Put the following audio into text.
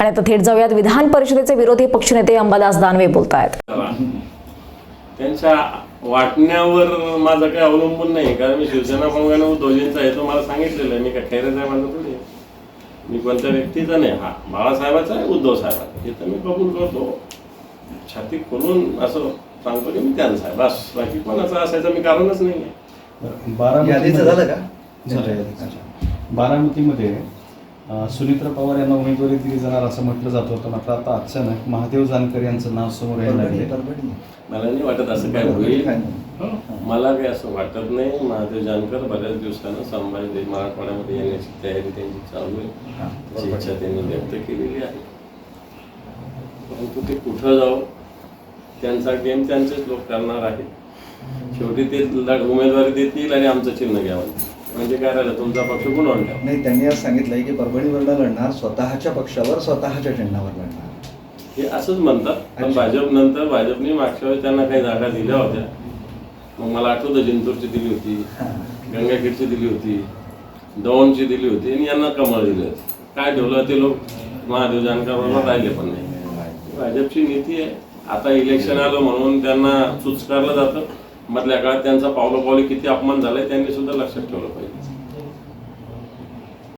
आणि आता थेट जाऊयात. विधान परिषदेचे विरोधी पक्षनेते अंबादास दानवे बोलत आहेत. त्यांच्या वाटण्यावर माझं काही अवलंबून नाही. कारण मी शिवसेना प्रमुखाने उद्धवजींचा आहे तो मला सांगितलेलं आहे. मी काय खैरच आहे माझं थोडी. मी कोणत्या व्यक्तीचा नाही. हा बाळासाहेबाचा आहे उद्धव साहेबाचा हे तर मी कबूल करतो छाती खोलून असं सांगतो की मी त्यांचा आहे. बस. बाकी कोणाचा असायचं मी कारणच नाही आहे यादीचं झालं का? बारामतीमध्ये सुनित्रा पवार यांना उमेदवारी दिली जाणार असं म्हटलं जात होतं मात्र आता अचानक महादेव जानकर यांचं नाव समोर यायला लागले मला नाही वाटत असं काय होईल. मला काही असं वाटत नाही. महादेव जानकर बऱ्याच दिवसानं संभाजी मराठवाड्यामध्ये येण्याची तयारी त्यांची चालू आहे. हा. इच्छा त्यांनी व्यक्त केलेली आहे. परंतु ते कुठं जाऊ त्यांचा गेम त्यांचेच लोक करणार आहेत. शेवटी ते लढ- उमेदवारी देतील आणि आमचं चिन्ह घ्यावं. म्हणजे काय राहिलं? तुमचा पक्ष गुणवून ठेवा नाही त्यांनी आज सांगितलंय की परभणीवर न लढणार स्वतःच्या पक्षावर स्वतःच्या चिन्हावर लढणार. हे असंच म्हणतात. पण. भाजप नंतर भाजपने मागच्या वेळेस त्यांना काही जागा दिल्या होत्या. मग मला आठवतं जिंतूरची दिली होती गंगाखेडची दिली होती दौंडची दिली होती आणि यांना कमळ दिली होती. काय ठेवलं ते लोक? महादेव जानकरबरोबर राहिले पण नाही. भाजपची नीती आहे. आता इलेक्शन आलं म्हणून त्यांना चुचकारलं जातं. मधल्या काळात त्यांचा पावलं पावली किती अपमान झालाय त्यांनी सुद्धा लक्षात ठेवलं